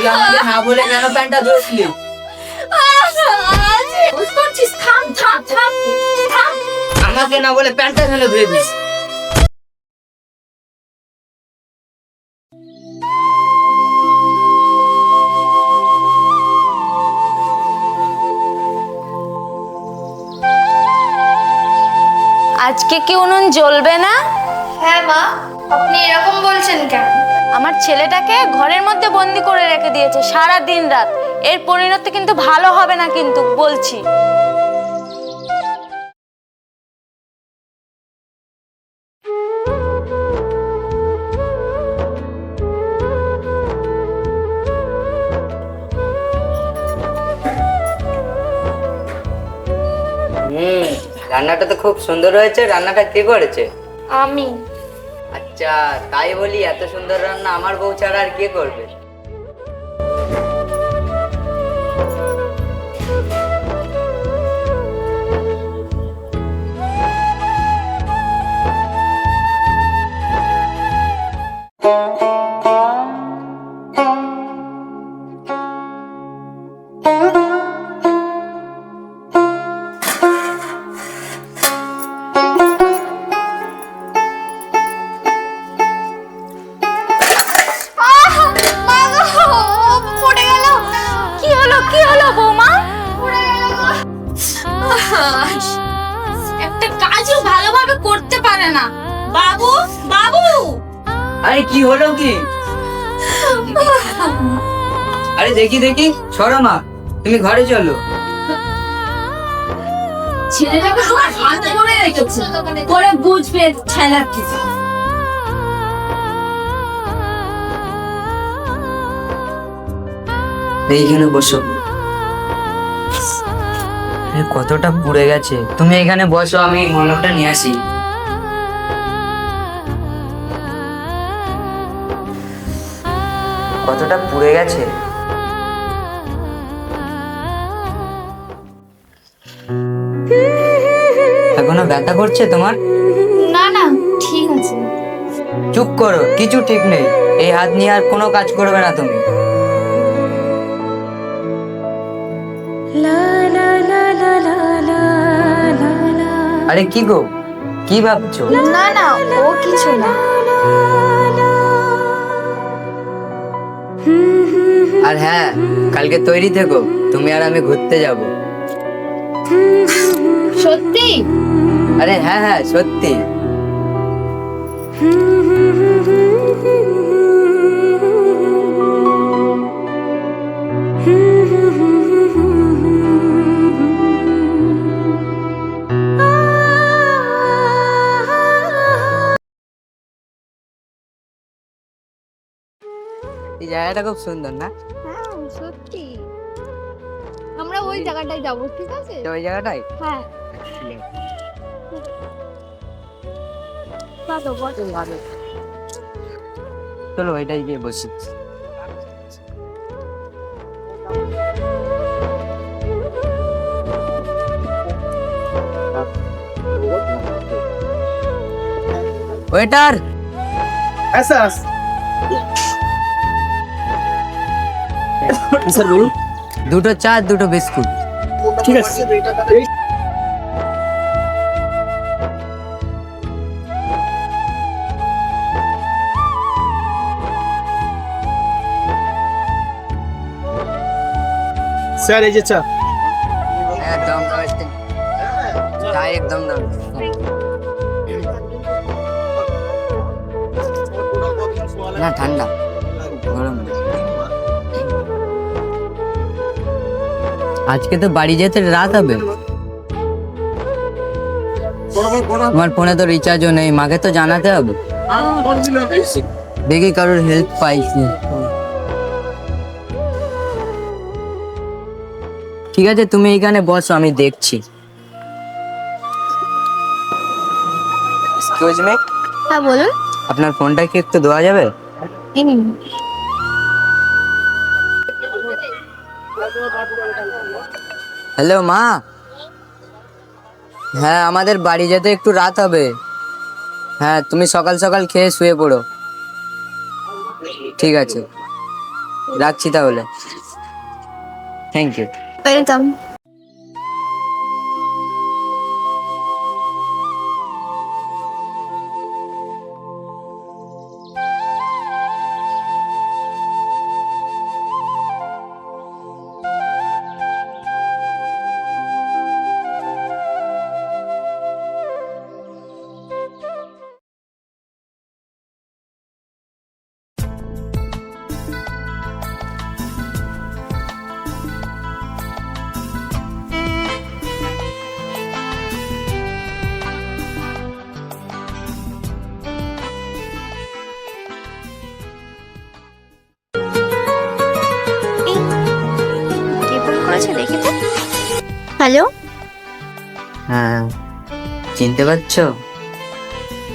তুই আমাকে না বলে কেন প্যান্টটা ধরেছিলি আমাকে না বলে প্যান্টটা কেন ধুয়ে দিস আজকে কি উনুন জ্বলবে না? হ্যাঁ মা, আপনি এরকম বলছেন কেন? আমার ছেলেটাকে ঘরের মধ্যে বন্দি করে রেখে দিয়েছে সারা দিন রাত। এর পরিণতি কিন্তু ভালো হবে না কিন্তু বলছি। হুম রান্নাটা তো খুব সুন্দর হয়েছে। রান্নাটা কে করেছে? আমি। আচ্ছা তাই বলি এত সুন্দর রান্না আমার বউ ছাড়া আর কে করবে? আরে কি? দেখি দেখি। সরো মা তুমি ঘরে চলো। ছেলেটাকে তোমার হাত ধরে রেখেছে। পরে বুঝবে ছেলের কি। এইখানে বসো। কতটা পুড়ে গেছে। তুমি এখানে বসো আমি মলমটা নিয়ে আসি। কতটা পুড়ে গেছে? এখনও ব্যথা করছে তোমার? না না ঠিক আছে। চুপ করো কিছু ঠিক নেই। এই হাত নিয়ে আর কোনো কাজ করবে না তুমি। আরে কি গো? কি ভাবছ? না না ও কিছু না। আর হ্যাঁ কালকে তৈরি থেকো তুমি আর আমি ঘুরতে যাব। সত্যি? আরে হ্যাঁ হ্যাঁ সত্যি। এই জায়গাটা খুব সুন্দর না? হ্যাঁ সত্যি। আমরা ওই জায়গাটায় যাব ঠিক আছে? ওই জায়গাটাই হ্যাঁ। চলো ওইটাই গিয়ে বসি। ওয়েটার! স্যার। স্যার বলুন দুটো চা দুটো বিস্কুট ঠিক আছে স্যার এই যে চা একদম চা একদম দাম আজকে তো বাড়ি যেতে রাত হবে। আমার ফোনে তো রিচার্জও নেই মাকে তো জানাতে হবে। দেখি কারোর হেল্প পাইছি ঠিক আছে তুমি এখানে বসো আমি দেখছি। হ্যাঁ বলুন। আপনার ফোনটা কি একটু দেওয়া যাবে? হ্যালো মা। হ্যাঁ আমাদের বাড়ি যেতে একটু রাত হবে। হ্যাঁ তুমি সকাল সকাল খেয়ে শুয়ে পড়ো। ঠিক আছে। রাখছি তাহলে। থ্যাংক ইউ ওয়েলকাম হ্যালো হ্যাঁ। চিনতে পারছ?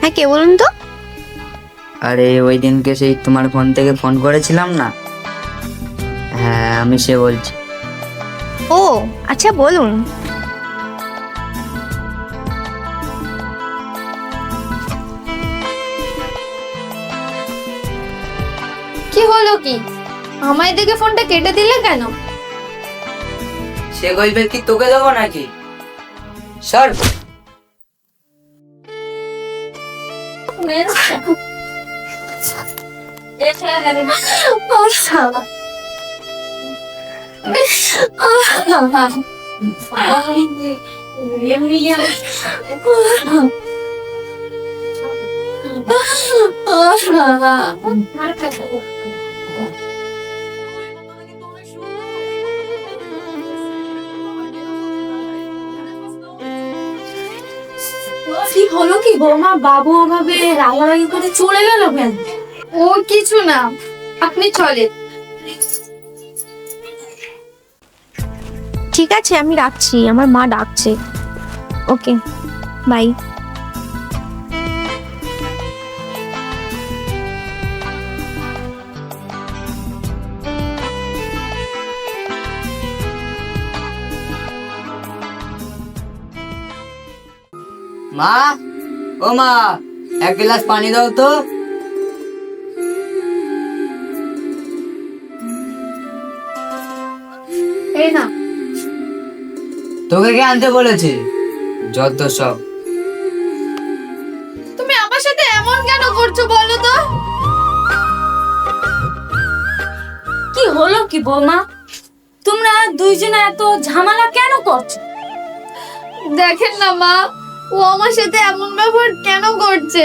হ্যাঁ কে বলুন তো? আরে ওই দিনকে সেই তোমার ফোন থেকে ফোন করেছিলাম না? হ্যাঁ আমি সে বলছি। ও আচ্ছা বলুন। কি হলো কি? আমায় দেখে ফোনটা কেটে দিলে কেন? সে গল্পের কি তোকে দেবো নাকি সর কি হলো কি বৌমা? বাবু ওভাবে রাগারাগি করে চলে গেল কেন? ও কিছু না আপনি চলেন। ঠিক আছে আমি রাখছি আমার মা ডাকছে। Okay bye. মা ও মা এক গ্লাস পানি দাও তো। এই না তোকে কে আনতে বলেছে? যত সব। তুমি আমার সাথে এমন কেন করছ বলো তো? কি হলো কি বৌমা? তোমরা দুইজনে এত ঝামেলা কেন করছ? দেখেন না মা ও আমার সাথে এমন ব্যবহার কেন করছে?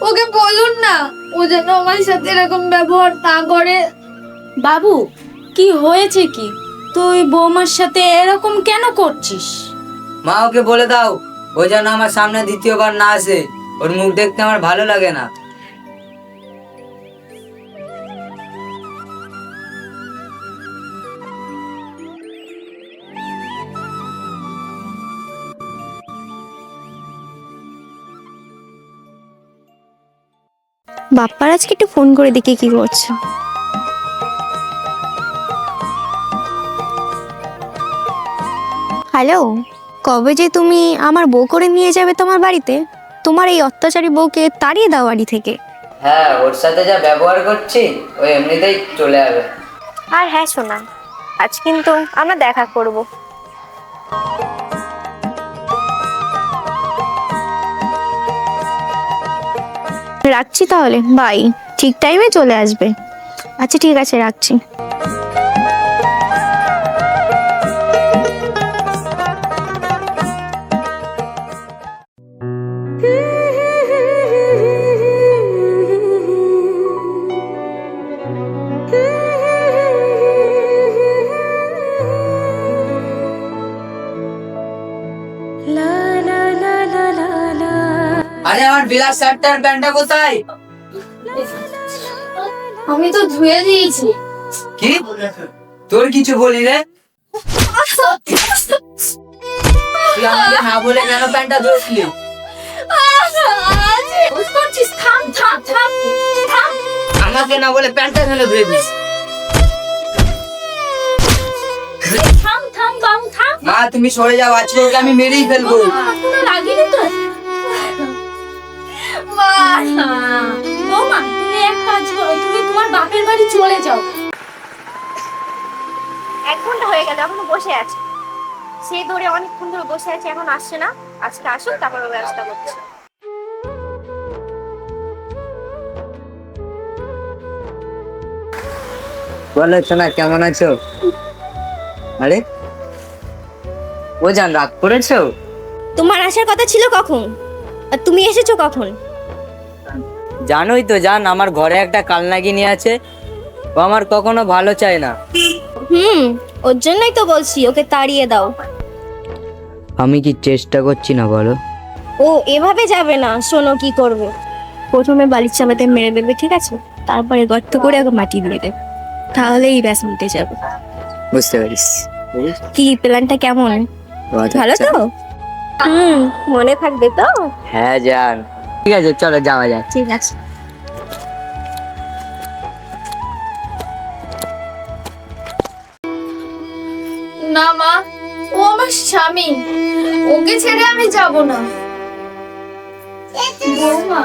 ওকে বলুন না। ও যেন আমার সাথে এরকম ব্যবহার না করে। বাবু কি হয়েছে কি? তুই বৌমার সাথে এরকম কেন করছিস? মা ওকে বলে দাও। ও যেন আমার সামনে দ্বিতীয়বার না আসে। ওর মুখ দেখতে আমার ভালো লাগে না। বাপ্পার আজকে একটু ফোন করে দেখি কি করছ। হ্যালো কবে যে তুমি আমার বউ করে নিয়ে যাবে তোমার বাড়িতে? তোমার এই অত্যাচারী বউকে তাড়িয়ে দাও বাড়ি থেকে। হ্যাঁ ওর সাথে যা ব্যবহার করছি ও এমনিতেই চলে যাবে। আর হ্যাঁ শোনা আজ কিন্তু আমরা দেখা করব। রাখছি তাহলে। বাই ঠিক টাইমে চলে আসবে। আচ্ছা ঠিক আছে রাখছি। আরে আমার বিলাস শার্টটার প্যান্টটা কোথায়? আমি তো ধুয়ে দিয়েছি। কি? তোর কিছু বলি রে? তুই আমাকে না বলে কেন প্যান্টটা আমাকে না বলে কেন ধুয়ে দিস। মা তুমি সরে যাও আজকে আমি মেরেই ফেলব। লাগেনি তো মা বৌমা তুমি এক কাজ করো তুমি তোমার বাপের বাড়ি চলে যাও। গেল এখনও বসে আছে। সে ধরে অনেকক্ষণ ধরে বসে আছে এখন আসছে না। আজকে আসুক তারপর ও ব্যবস্থা করছে। বলো সোনা কেমন আছো? আরে ও জান রাগ করেছ? তোমার আসার কথা ছিল কখন? আর তুমি এসেছ কখন? জানোই তো জান আমার ঘরে একটা কালনাগিনী আছে ও আমার কখনো ভালো চায় না। হুম ওর জন্যই তো বলছি ওকে তাড়িয়ে দাও। আমি কি চেষ্টা করছি না বলো? ও এভাবে যাবে না শোনো কি করবে। প্রথমে বালির চাপাতে মেরে দেবে ঠিক আছে? তারপরে গর্ত করে ওকে মাটি দিয়ে দেবে। তাহলেই ব্যাস মিটে যাবে। বুঝতে পারিস কি প্ল্যানটা কেমন? ভালো তো? হুম মনে থাকবে তো? হ্যাঁ জান। ঠিক আছে চলো যাওয়া যাক। ঠিক আছে। না মা ও আমার স্বামী। ওকে ছেড়ে আমি যাব না। বৌমা